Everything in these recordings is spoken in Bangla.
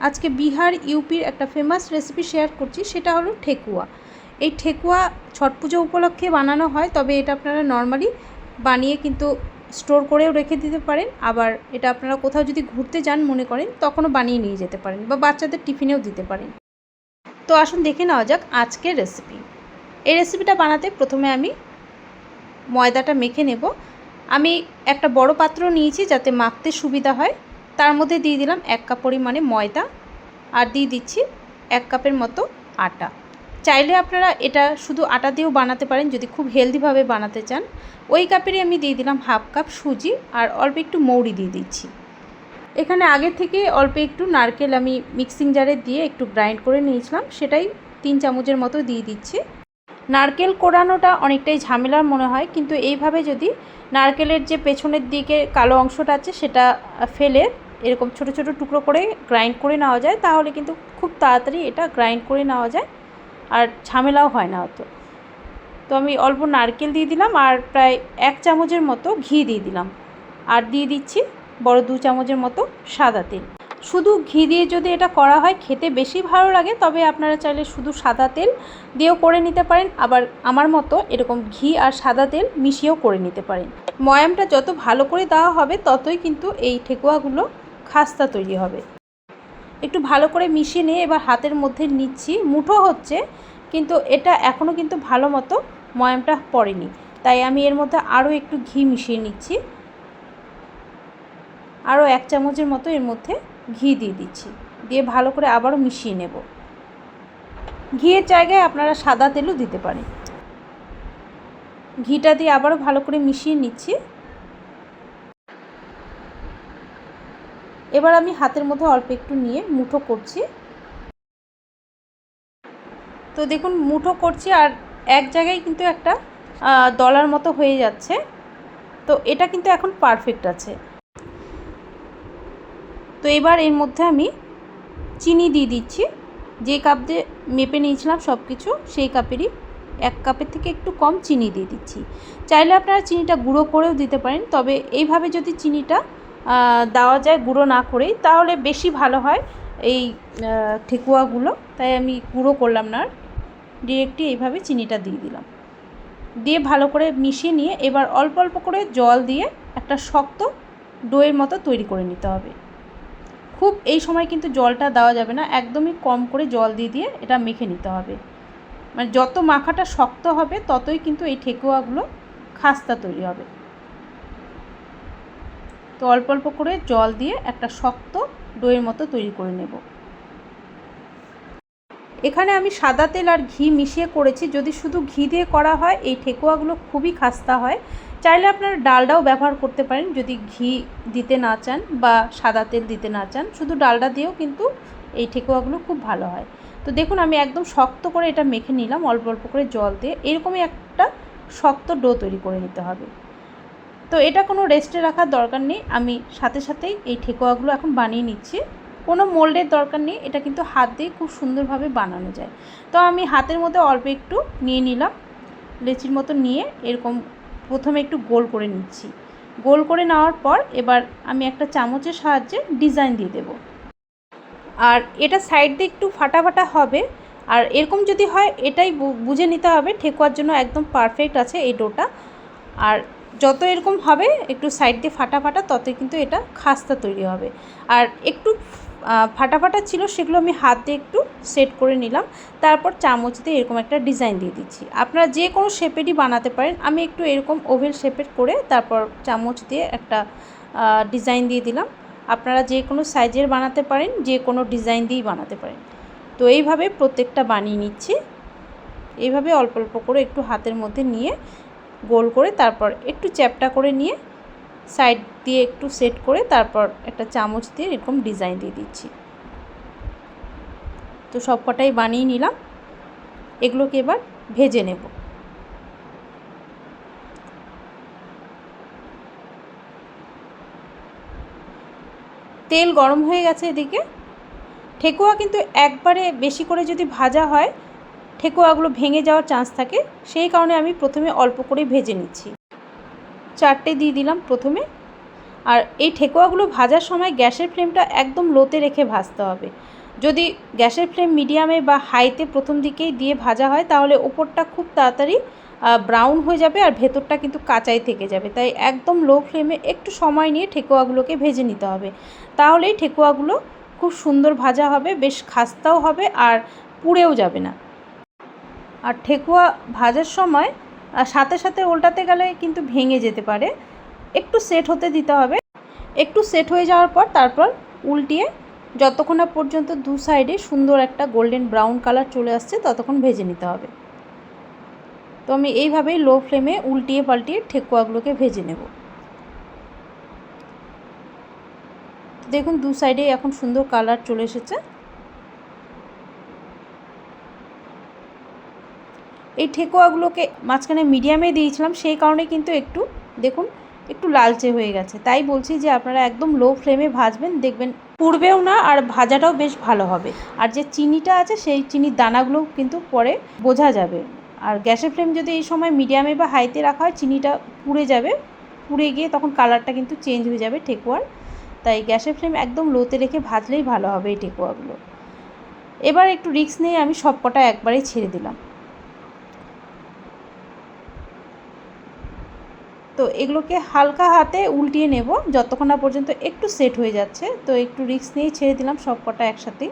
আজকে বিহার, ইউপির একটা ফেমাস রেসিপি শেয়ার করছি, সেটা হলো ঠেকুয়া। এই ঠেকুয়া ছট পুজো উপলক্ষে বানানো হয়, তবে এটা আপনারা নর্মালি বানিয়ে কিন্তু স্টোর করেও রেখে দিতে পারেন। আবার এটা আপনারা কোথাও যদি ঘুরতে যান মনে করেন, তখনও বানিয়ে নিয়ে যেতে পারেন বা বাচ্চাদের টিফিনেও দিতে পারেন। তো আসুন দেখে নেওয়া যাক আজকের রেসিপি এই রেসিপিটা বানাতে প্রথমে আমি ময়দাটা মেখে নেব। আমি একটা বড় পাত্র নিয়েছি যাতে মাখতে সুবিধা হয়। তার মধ্যে দিয়ে দিলাম এক কাপ পরিমাণে ময়দা আর দিয়ে দিচ্ছি এক কাপের মতো আটা। চাইলে আপনারা এটা শুধু আটা দিয়েও বানাতে পারেন, যদি খুব হেলদিভাবে বানাতে চান। ওই কাপেরই আমি দিয়ে দিলাম হাফ কাপ সুজি আর অল্প একটু মৌরি দিয়ে দিচ্ছি। এখানে আগে থেকে অল্প একটু নারকেল আমি মিক্সিং জারে দিয়ে একটু গ্রাইন্ড করে নিয়েছিলাম, সেটাই তিন চামচের মতো দিয়ে দিচ্ছি। নারকেল কোড়ানোটা অনেকটাই ঝামেলার মনে হয়, কিন্তু এইভাবে যদি নারকেলের যে পেছনের দিকে কালো অংশটা আছে, সেটা ফেলে এরকম ছোট ছোট টুকরো করে গ্রাইন্ড করে নেওয়া যায়, তাহলে কিন্তু খুব তাড়াতাড়ি এটা গ্রাইন্ড করে নেওয়া যায়, আর ঝামেলাও হয় না অত। তো আমি অল্প নারকেল দিয়ে দিলাম আর প্রায় এক চামচের মতো ঘি দিয়ে দিলাম। আর দিয়ে দিচ্ছি বড় দু চামচের মতো সাদা তেল। শুধু ঘি দিয়ে যদি এটা করা হয়, খেতে বেশি ভালো লাগে, তবে আপনারা চাইলে শুধু সাদা তেল দিয়েও করে নিতে পারেন, আবার আমার মতো এরকম ঘি আর সাদা তেল মিশিয়েও করে নিতে পারেন। ময়ামটা যত ভালো করে দেওয়া হবে, ততই কিন্তু এই ঠেকুয়াগুলো খাস্তা তৈরি হবে। একটু ভালো করে মিশিয়ে নিয়ে এবার হাতের মধ্যে নিচ্ছি। মুঠো হচ্ছে, কিন্তু এটা এখনও কিন্তু ভালো মতো ময়ামটা পড়েনি। তাই আমি এর মধ্যে আরও একটু ঘি মিশিয়ে নিচ্ছি। আরও এক চামচের মতো এর মধ্যে ঘি দিয়ে দিচ্ছি। দিয়ে ভালো করে আবারও মিশিয়ে নেব। ঘিয়ের জায়গায় আপনারা সাদা তেলও দিতে পারেন। ঘিটা দিয়ে আবারও ভালো করে মিশিয়ে নিচ্ছি। এবার আমি হাতের মধ্যে অল্প একটু নিয়ে মুঠো করছি। তো দেখুন, মুঠো করছি আর এক জায়গায় কিন্তু একটা দলার মতো হয়ে যাচ্ছে। তো এটা কিন্তু এখন পারফেক্ট আছে। তো এবার এর মধ্যে আমি চিনি দিয়ে দিচ্ছি। যে কাপ দিয়ে মেপে নিয়েছিলাম সব কিছু সেই কাপেরই এক কাপের থেকে একটু কম চিনি দিয়ে দিচ্ছি। চাইলে আপনারা চিনিটা গুঁড়ো করেও দিতে পারেন, তবে এইভাবে যদি চিনিটা দেওয়া যায়, গুঁড়ো না করেই। তাহলে বেশি ভালো হয় এই ঠেকুয়াগুলো। তাই আমি গুঁড়ো করলাম না ডিরেক্টলি এইভাবে চিনিটা দিয়ে দিলাম। দিয়ে ভালো করে মিশিয়ে নিয়ে এবার অল্প অল্প করে জল দিয়ে একটা শক্ত ডোয়ের মতো তৈরি করে নিতে হবে। খুব এই সময় কিন্তু জলটা দেওয়া যাবে না। একদমই কম করে জল দিয়ে দিয়ে এটা মেখে নিতে হবে। মানে যত মাখাটা শক্ত হবে, ততই কিন্তু এই ঠেকুয়াগুলো খাস্তা তৈরি হবে। তো অল্প অল্প করে জল দিয়ে একটা শক্ত ডোয়ের মতো তৈরি করে নেব। এখানে আমি সাদা তেল আর ঘি মিশিয়ে করেছি। যদি শুধু ঘি দিয়ে করা হয়, এই ঠেকুয়াগুলো খুবই খাস্তা হয়। চাইলে আপনারা ডালডাও ব্যবহার করতে পারেন যদি ঘি দিতে না চান বা সাদা তেল দিতে না চান। শুধু ডালডা দিয়েও কিন্তু এই ঠেকুয়াগুলো খুব ভালো হয়। তো দেখুন, আমি একদম শক্ত করে এটা মেখে নিলাম। অল্প অল্প করে জল দিয়ে এরকমই একটা শক্ত ডো তৈরি করে নিতে হবে। তো এটা কোনো রেস্টে রাখার দরকার নেই। আমি সাথে সাথেই এই ঠেকুয়াগুলো এখন বানিয়ে নিচ্ছি। কোনো মোল্ডের দরকার নেই। এটা কিন্তু হাত দিয়ে খুব সুন্দরভাবে বানানো যায়। তো আমি হাতের মধ্যে অল্প একটু নিয়ে নিলাম। লেচির মতো নিয়ে এরকম প্রথমে একটু গোল করে নিচ্ছি। গোল করে নেওয়ার পর এবার আমি একটা চামচের সাহায্যে ডিজাইন দিয়ে দেব। আর এটা সাইড দিয়ে একটু ফাটা ফাটা হবে। আর এরকম যদি হয়, এটাই বুঝে নিতে হবে। ঠেকুয়ার জন্য একদম পারফেক্ট আছে এই ডোটা। আর যত এরকম হবে, একটু সাইড দিয়ে ফাটা ফাটা, ততই কিন্তু এটা খাস্তা তৈরি হবে। আর একটু ফাটা ফাটা ছিল, সেগুলো আমি হাত দিয়ে একটু সেট করে নিলাম। তারপর চামচ দিয়ে এরকম একটা ডিজাইন দিয়ে দিচ্ছি। আপনারা যে কোনো শেপেরই বানাতে পারেন। আমি একটু এরকম ওভেল শেপের করে তারপর চামচ দিয়ে একটা ডিজাইন দিয়ে দিলাম। আপনারা যে কোনো সাইজের বানাতে পারেন, যে কোনো ডিজাইন দিয়েই বানাতে পারেন। তো এইভাবে প্রত্যেকটা বানিয়ে নিচ্ছি। এইভাবে অল্প অল্প করে একটু হাতের মধ্যে নিয়ে গোল করে তারপর একটু চ্যাপটা করে নিয়ে সাইড দিয়ে একটু সেট করে তারপর একটা চামচ দিয়ে এরকম ডিজাইন দিয়ে দিচ্ছি। তো সব কটাই বানিয়ে নিলাম। এগুলোকে এবার ভেজে নেব। তেল গরম হয়ে গেছে এদিকে। ঠেকুয়া কিন্তু একবারে বেশি করে যদি ভাজা হয় ঠেকুয়াগুলো ভেঙে যাওয়ার চান্স থাকে, সেই কারণে আমি প্রথমে অল্প করে ভেজে নিচ্ছি। চারটে দিয়ে দিলাম প্রথমে। আর এই ঠেকুয়াগুলো ভাজার সময় গ্যাসের ফ্লেমটা একদম লোতে রেখে ভাজতে হবে। যদি গ্যাসের ফ্লেম মিডিয়ামে বা হাইতে প্রথম দিকেই দিয়ে ভাজা হয়, তাহলে ওপরটা খুব তাড়াতাড়ি ব্রাউন হয়ে যাবে আর ভেতরটা কিন্তু কাঁচাই থেকে যাবে। তাই একদম লো ফ্লেমে একটু সময় নিয়ে ঠেকুয়াগুলোকে ভেজে নিতে হবে। তাহলেই ঠেকুয়াগুলো খুব সুন্দর ভাজা হবে, বেশ খাস্তাও হবে আর পুড়েও যাবে না। আর ঠেকুয়া ভাজার সময় সাথে সাথে উল্টাতে গেলে কিন্তু ভেঙে যেতে পারে। একটু সেট হতে দিতে হবে। একটু সেট হয়ে যাওয়ার পর তারপর উল্টিয়ে যতক্ষণ না পর্যন্ত দু সাইডে সুন্দর একটা গোল্ডেন ব্রাউন কালার চলে আসছে, ততক্ষণ ভেজে নিতে হবে। তো আমি এইভাবেই লো ফ্লেমে উল্টিয়ে পাল্টিয়ে ঠেকুয়াগুলোকে ভেজে নেব। দেখুন দু সাইডে এখন সুন্দর কালার চলে এসেছে। এই ঠেকুয়াগুলোকে মাঝখানে মিডিয়ামে দিয়েছিলাম, সেই কারণে কিন্তু একটু, দেখুন, একটু লালচে হয়ে গেছে। তাই বলছি যে আপনারা একদম লো ফ্লেমে ভাজবেন, দেখবেন পুড়বেও না আর ভাজাটাও বেশ ভালো হবে। আর যে চিনিটা আছে, সেই চিনির দানাগুলো কিন্তু পরে বোঝা যাবে। আর গ্যাসের ফ্লেম যদি এই সময় মিডিয়ামে বা হাইতে রাখা হয়, চিনিটা পুড়ে যাবে, পুড়ে গিয়ে তখন কালারটা কিন্তু চেঞ্জ হয়ে যাবে ঠেকুয়ার। তাই গ্যাসের ফ্লেম একদম লোতে রেখে ভাজলেই ভালো হবে এই ঠেকুয়াগুলো। এবার একটু রিক্স নিয়ে আমি সব কটা একবারেই ছেড়ে দিলাম। তো এগুলোকে হালকা হাতে উল্টিয়ে নেব। যতক্ষণ না পর্যন্ত একটু সেট হয়ে যাচ্ছে, তো একটু রিক্স নিয়েই ছেড়ে দিলাম সব কটা একসাথেই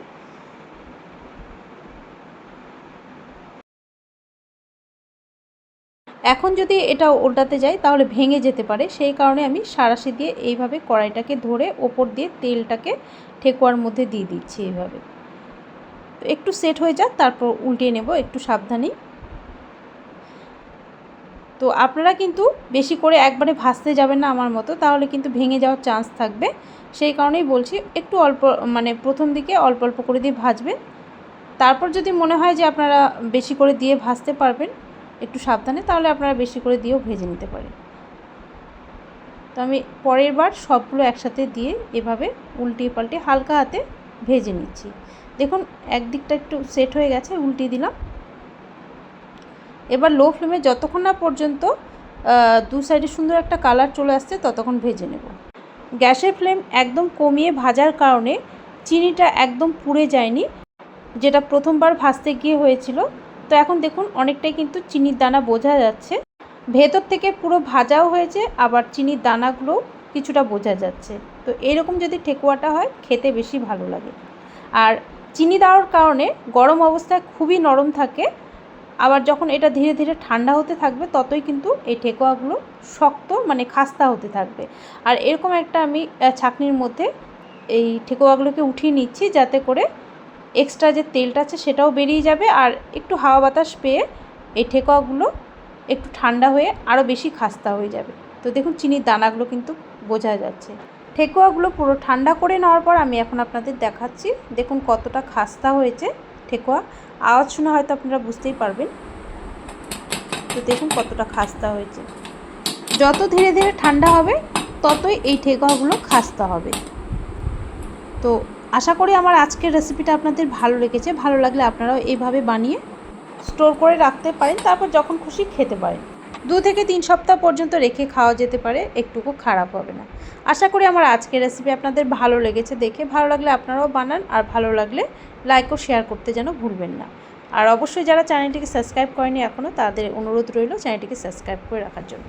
এখন যদি এটা উল্টাতে যাই, তাহলে ভেঙে যেতে পারে। সেই কারণে আমি সারাশি দিয়ে এইভাবে কড়াইটাকে ধরে ওপর দিয়ে তেলটাকে ঠেকুয়ার মধ্যে দিয়ে দিচ্ছি এইভাবে। একটু সেট হয়ে যাক, তারপর উল্টিয়ে নেব, একটু সাবধানেই। তো আপনারা কিন্তু বেশি করে একবারে ভাজতে যাবেন না আমার মতো, তাহলে কিন্তু ভেঙে যাওয়ার চান্স থাকবে। সেই কারণেই বলছি, একটু অল্প মানে প্রথম দিকে অল্প অল্প করে দিয়ে ভাজবেন। তারপর যদি মনে হয় যে আপনারা বেশি করে দিয়ে ভাজতে পারবেন, একটু সাবধানে, তাহলে আপনারা বেশি করে দিয়েও ভেজে নিতে পারেন। তো আমি পরের বার সবগুলো একসাথে দিয়ে এভাবে উল্টিয়ে পাল্টে হালকা হাতে ভেজে নিচ্ছি। দেখুন, একদিকটা একটু সেট হয়ে গেছে, উল্টিয়ে দিলাম। এবার লো ফ্লেমে যতক্ষণ না পর্যন্ত দু সাইডে সুন্দর একটা কালার চলে আসছে, ততক্ষণ ভেজে নেব। গ্যাসের ফ্লেম একদম কমিয়ে ভাজার কারণে চিনিটা একদম পুড়ে যায়নি, যেটা প্রথমবার ভাজতে গিয়ে হয়েছিল। তো এখন দেখুন, অনেকটাই কিন্তু চিনির দানা বোঝা যাচ্ছে। ভেতর থেকে পুরো ভাজাও হয়েছে, আবার চিনির দানাগুলো কিছুটা বোঝা যাচ্ছে। তো এরকম যদি ঠেকুয়াটা হয়, খেতে বেশি ভালো লাগে। আর চিনি দেওয়ার কারণে গরম অবস্থায় খুবই নরম থাকে আবার যখন এটা ধীরে ধীরে ঠান্ডা হতে থাকবে, ততই কিন্তু এই ঠেকুয়াগুলো শক্ত মানে খাস্তা হতে থাকবে। আর এরকম একটা আমি ছাকনির মধ্যে এই ঠেকুয়াগুলোকে উঠিয়ে নিচ্ছি যাতে করে এক্সট্রা যে তেলটা আছে সেটাও বেরিয়ে যাবে আর একটু হাওয়া বাতাস পেয়ে এই ঠেকুয়াগুলো একটু ঠান্ডা হয়ে আরও বেশি খাস্তা হয়ে যাবে। তো দেখুন চিনির দানাগুলো কিন্তু বোঝা যাচ্ছে। ঠেকুয়াগুলো পুরো ঠান্ডা করে নেওয়ার পর আমি এখন আপনাদের দেখাচ্ছি, দেখুন কতটা খাস্তা হয়েছে ঠেকুয়া। আওয়াজ শুনে হয়তো আপনারা বুঝতেই পারবেন। তো দেখুন কতটা খাস্তা হয়েছে। যত ধীরে ধীরে ঠান্ডা হবে, ততই এই ঠেকাগুলো খাস্তা হবে। তো আশা করি আমার আজকের রেসিপিটা আপনাদের ভালো লেগেছে। ভালো লাগলে আপনারাও এইভাবে বানিয়ে স্টোর করে রাখতে পারেন, তারপর যখন খুশি খেতে পারেন। দু থেকে তিন সপ্তাহ পর্যন্ত রেখে খাওয়া যেতে পারে, একটুকু খারাপ হবে না। আশা করি আমার আজকের রেসিপি আপনাদের ভালো লেগেছে দেখে। ভালো লাগলে আপনারাও বানান, আর ভালো লাগলে লাইক ও শেয়ার করতে যেন ভুলবেন না। আর অবশ্যই যারা চ্যানেলটিকে সাবস্ক্রাইব করেনি এখনও তাদের অনুরোধ রইল চ্যানেলটিকে সাবস্ক্রাইব করে রাখার জন্য।